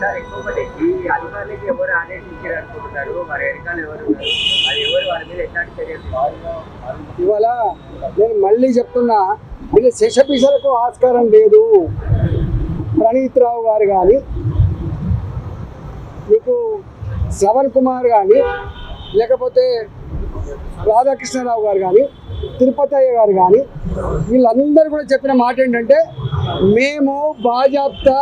Sir ఇంకొకటి ఈ అధికారులకి ఎవరు ఆదేశించారు అనుకుంటున్నారు మరి వెనకాల ఎవరు అది ఎవరు వారి మీద ఎట్లాంటి చర్యలు ఇవాళ నేను మళ్ళీ చెప్తున్నా వీళ్ళు శేషపిసలకు ఆస్కారం లేదు. ప్రణీత్ రావు గారు కానీ మీకు శ్రవణ్ కుమార్ కానీ లేకపోతే రాధాకృష్ణరావు గారు కానీ తిరుపతయ్య గారు కానీ వీళ్ళందరూ కూడా చెప్పిన మాట ఏంటంటే మేము బాజాప్తా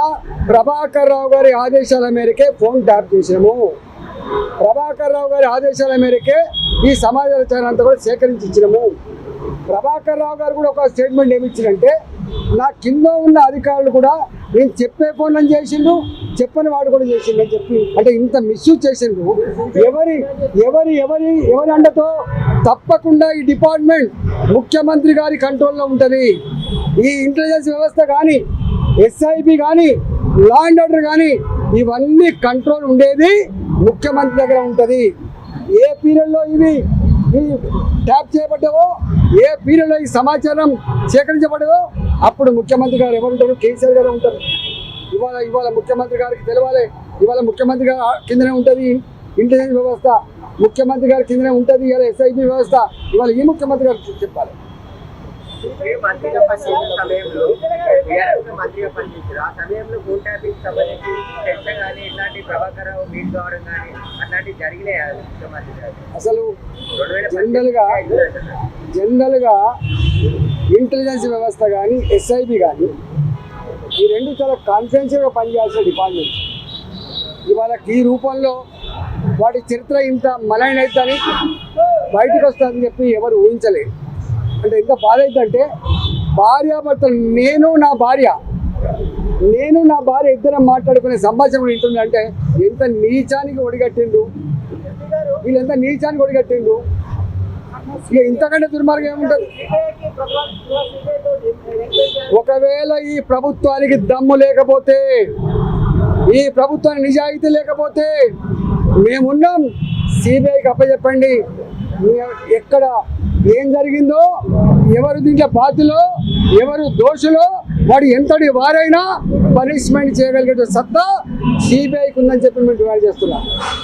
ప్రభాకర్ రావు గారి ఆదేశాల మేరకే ఫోన్ ట్యాప్ చేసాము ప్రభాకర్ రావు గారి ఆదేశాల మేరకే ఈ సమాచారం అంతా కూడా సేకరించి ఇచ్చినాము. ప్రభాకర్ రావు గారు కూడా ఒక స్టేట్మెంట్ ఏమి ఇచ్చిందంటే నా కింద ఉన్న అధికారులు కూడా నేను చెప్పే పనులను చేసిండు చెప్పని వాడు కూడా చేసిండు అని చెప్పి అంటే ఇంత మిస్యూజ్ చేసిండు ఎవరి ఎవరి ఎవరి ఎవరి అండతో తప్పకుండా ఈ డిపార్ట్మెంట్ ముఖ్యమంత్రి గారి కంట్రోల్లో ఉంటుంది. ఈ ఇంటెలిజెన్స్ వ్యవస్థ కానీ ఎస్ఐబి కానీ లా అండ్ ఆర్డర్ కానీ ఇవన్నీ కంట్రోల్ ఉండేది ముఖ్యమంత్రి దగ్గర ఉంటుంది. ఏ పీరియడ్లో ఇవి ట్యాప్ చేయబడ్డావో ఏ పీరియడ్లో ఈ సమాచారం సేకరించబడ్డదో అప్పుడు ముఖ్యమంత్రి గారు ఎవరు ఉంటారు? కేసీఆర్ గారు ఉంటారు. ఇవాళ ఇవాళ ముఖ్యమంత్రి గారికి తెలవాలి. ఇవాళ ముఖ్యమంత్రి గారు కిందనే ఉంటుంది ఇంటెలిజెన్స్ వ్యవస్థ. ముఖ్యమంత్రి గారి కిందనే ఉంటుంది ఇవాళ ఎస్ఐబి వ్యవస్థ. ఇవాళ ఈ ముఖ్యమంత్రి గారు చెప్పాలి. మీరు మంత్రిగా పనిచేసిన సమయంలో టీఆర్ఎస్ మంత్రిగా పనిచేసారు ఆ సమయంలో ఫోన్ ట్యాపింగ్ సంబంధించి చర్చ కానీ ఇట్లాంటి ప్రభాకర్ రావు కావడం కానీ అట్లాంటివి జరిగినాయి అసలు జనరల్గా జనరల్గా ఇంటెలిజెన్స్ వ్యవస్థ కానీ ఎస్ఐబి కానీ ఈ రెండు చాలా కాన్ఫిడెన్షియల్గా పనిచేయాల్సిన డిపార్ట్మెంట్ ఇవాళ ఈ రూపంలో వాటి చరిత్ర ఇంత మలైన అవుతుందని బయటకు వస్తుందని చెప్పి ఎవరు ఊహించలేదు. అంటే ఎంత బాధ అవుతుందంటే భార్యాభర్తలు నేను నా భార్య నేను నా భార్య ఇద్దరం మాట్లాడుకునే సంభాషణ కూడా అంటే ఎంత నీచానికి ఒడిగట్టిండు. వీళ్ళు ఎంత నీచానికి ఒడిగట్టిండు. ఇక ఇంతకంటే దుర్మార్గం ఏముంటుంది? ఒకవేళ ఈ ప్రభుత్వానికి దమ్ము లేకపోతే ఈ ప్రభుత్వానికి నిజాయితీ లేకపోతే మేమున్నాం. సిబిఐకి అప్పచెప్పండి. ఎక్కడ ఏం జరిగిందో ఎవరు దీంట్లో బాధ్యులో ఎవరు దోషులో వాడు ఎంతటి వారైనా పనిష్మెంట్ చేయగలిగే సత్తా సిబిఐకి ఉందని చెప్పి మేము డిమాండ్ చేస్తున్నాం.